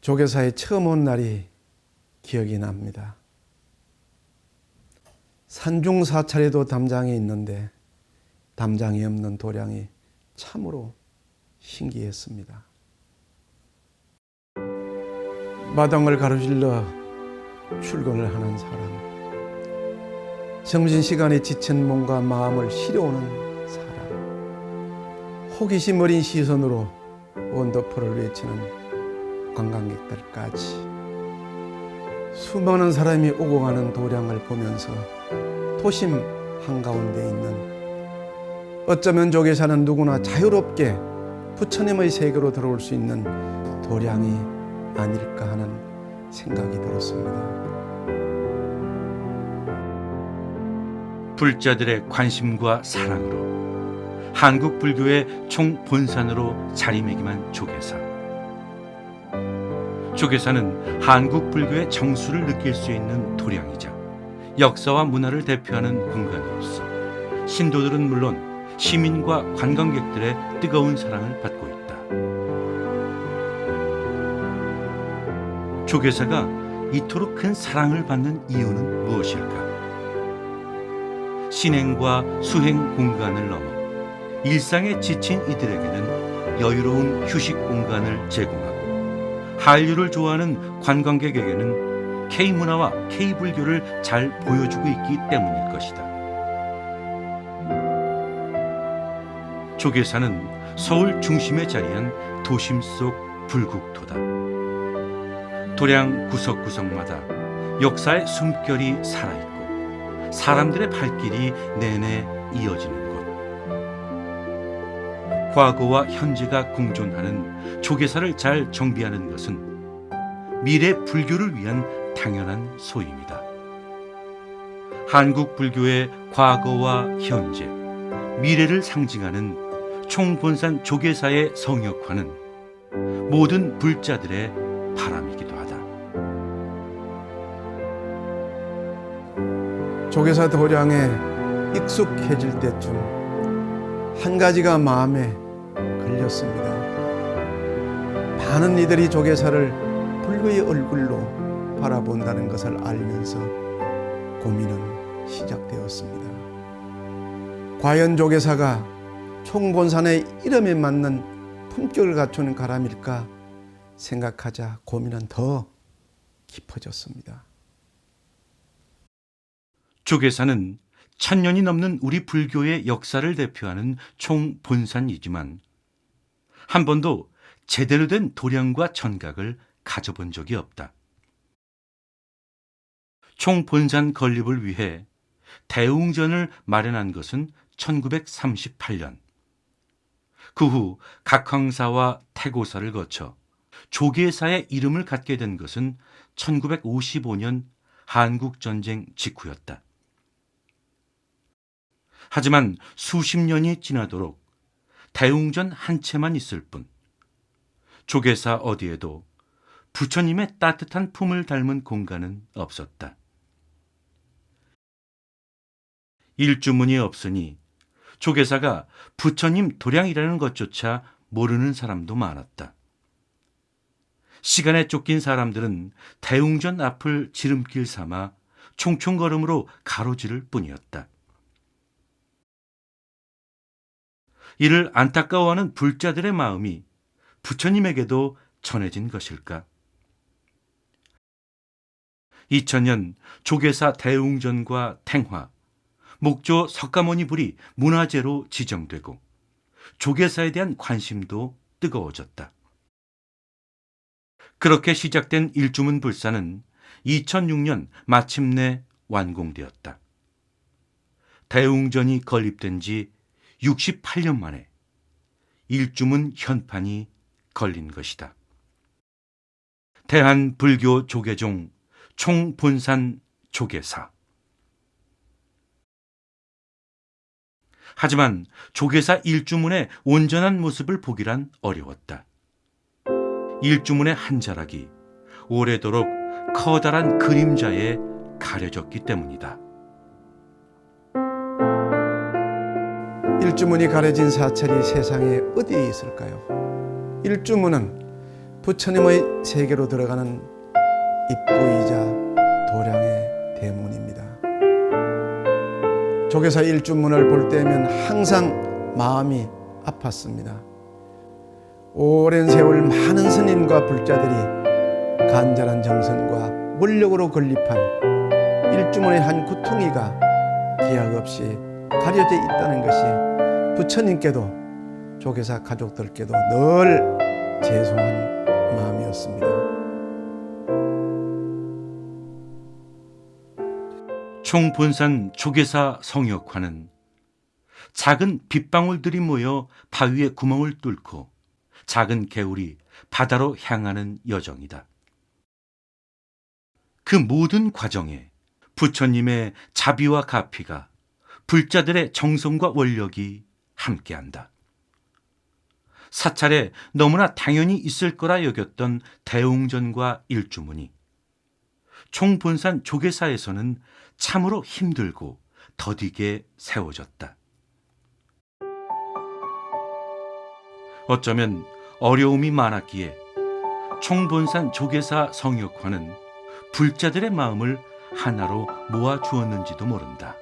조계사에 처음 온 날이 기억이 납니다. 산중 사찰에도 담장이 있는데 담장이 없는 도량이 참으로 신기했습니다. 마당을 가로질러 출근을 하는 사람, 점심시간에 지친 몸과 마음을 시려오는 사람, 호기심 어린 시선으로 원더풀을 외치는 관광객들까지 수많은 사람이 오고 가는 도량을 보면서 도심 한가운데 있는 어쩌면 조계사는 누구나 자유롭게 부처님의 세계로 들어올 수 있는 도량이 아닐까 하는 생각이 들었습니다. 불자들의 관심과 사랑으로 한국 불교의 총 본산으로 자리매김한 조계사. 조계사는 한국 불교의 정수를 느낄 수 있는 도량이자 역사와 문화를 대표하는 공간으로서 신도들은 물론 시민과 관광객들의 뜨거운 사랑을 받고 있다. 조계사가 이토록 큰 사랑을 받는 이유는 무엇일까? 신행과 수행 공간을 넘어 일상에 지친 이들에게는 여유로운 휴식 공간을 제공하고 한류를 좋아하는 관광객에게는 K 문화와 K 불교를 잘 보여주고 있기 때문일 것이다. 조계사는 서울 중심에 자리한 도심 속 불국토다. 도량 구석구석마다 역사의 숨결이 살아있고 사람들의 발길이 내내 이어지는 곳. 과거와 현재가 공존하는 조계사를 잘 정비하는 것은 미래 불교를 위한 당연한 소임이다. 한국 불교의 과거와 현재, 미래를 상징하는 총본산 조계사의 성역화는 모든 불자들의 바람이기도 하다. 조계사 도량에 익숙해질 때쯤 한 가지가 마음에 걸렸습니다. 많은 이들이 조계사를 불교의 얼굴로 바라본다는 것을 알면서 고민은 시작되었습니다. 과연 조계사가 총본산의 이름에 맞는 품격을 갖추는 가람일까 생각하자 고민은 더 깊어졌습니다. 조계사는 천년이 넘는 우리 불교의 역사를 대표하는 총본산이지만 한 번도 제대로 된 도량과 전각을 가져본 적이 없다. 총본산 건립을 위해 대웅전을 마련한 것은 1938년. 그 후 각황사와 태고사를 거쳐 조계사의 이름을 갖게 된 것은 1955년 한국전쟁 직후였다. 하지만 수십 년이 지나도록 대웅전 한 채만 있을 뿐 조계사 어디에도 부처님의 따뜻한 품을 닮은 공간은 없었다. 일주문이 없으니 조계사가 부처님 도량이라는 것조차 모르는 사람도 많았다. 시간에 쫓긴 사람들은 대웅전 앞을 지름길 삼아 총총걸음으로 가로지를 뿐이었다. 이를 안타까워하는 불자들의 마음이 부처님에게도 전해진 것일까? 2000년 조계사 대웅전과 탱화, 목조 석가모니 불이 문화재로 지정되고 조계사에 대한 관심도 뜨거워졌다. 그렇게 시작된 일주문 불사는 2006년 마침내 완공되었다. 대웅전이 건립된 지 68년 만에 일주문 현판이 걸린 것이다. 대한 불교 조계종 총본산 조계사. 하지만 조계사 일주문의 온전한 모습을 보기란 어려웠다. 일주문의 한 자락이 오래도록 커다란 그림자에 가려졌기 때문이다. 일주문이 가려진 사찰이 세상에 어디에 있을까요? 일주문은 부처님의 세계로 들어가는 입구이자 도량의 대문입니다. 조계사 일주문을 볼 때면 항상 마음이 아팠습니다. 오랜 세월 많은 스님과 불자들이 간절한 정성과 물력으로 건립한 일주문의 한 구퉁이가 기약 없이 가려져 있다는 것이 부처님께도 조계사 가족들께도 늘 죄송한 마음이었습니다. 총본산 조계사 성역화는 작은 빗방울들이 모여 바위에 구멍을 뚫고 작은 개울이 바다로 향하는 여정이다. 그 모든 과정에 부처님의 자비와 가피가 불자들의 정성과 원력이 함께한다. 사찰에 너무나 당연히 있을 거라 여겼던 대웅전과 일주문이 총본산 조계사에서는 참으로 힘들고 더디게 세워졌다. 어쩌면 어려움이 많았기에 총본산 조계사 성역화는 불자들의 마음을 하나로 모아 주었는지도 모른다.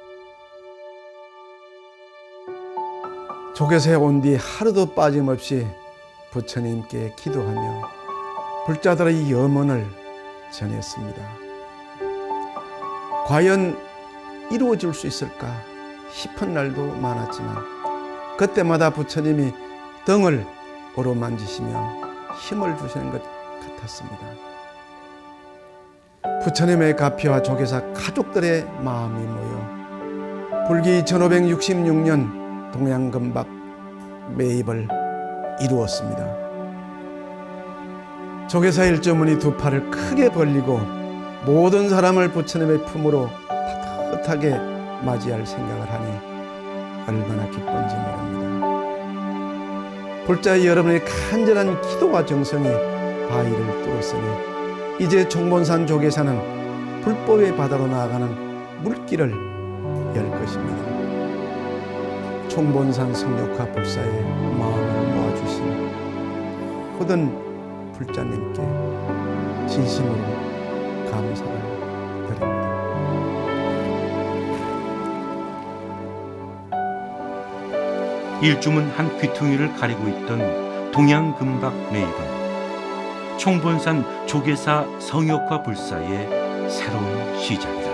조계사에 온 뒤 하루도 빠짐없이 부처님께 기도하며 불자들의 염원을 전했습니다. 과연 이루어질 수 있을까 싶은 날도 많았지만 그때마다 부처님이 등을 오로만지시며 힘을 주시는 것 같았습니다. 부처님의 가피와 조계사 가족들의 마음이 모여 불기 1566년 동양금박 매입을 이루었습니다. 조계사 일조문이 두 팔을 크게 벌리고 모든 사람을 부처님의 품으로 따뜻하게 맞이할 생각을 하니 얼마나 기쁜지 모릅니다. 불자 여러분의 간절한 기도와 정성이 바위를 뚫었으니 이제 총본산 조계사는 불법의 바다로 나아가는 물길을 열 것입니다. 총본산 성역화 불사의 마음을 모아주신 모든 불자님께 진심으로 감사를 드립니다. 일주문 한 귀퉁이를 가리고 있던 동양금박 매입은 총본산 조계사 성역화 불사의 새로운 시작이다.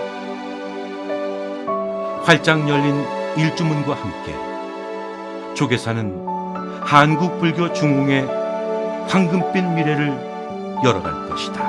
활짝 열린 일주문과 함께 조계사는 한국 불교 중흥의 황금빛 미래를 열어갈 것이다.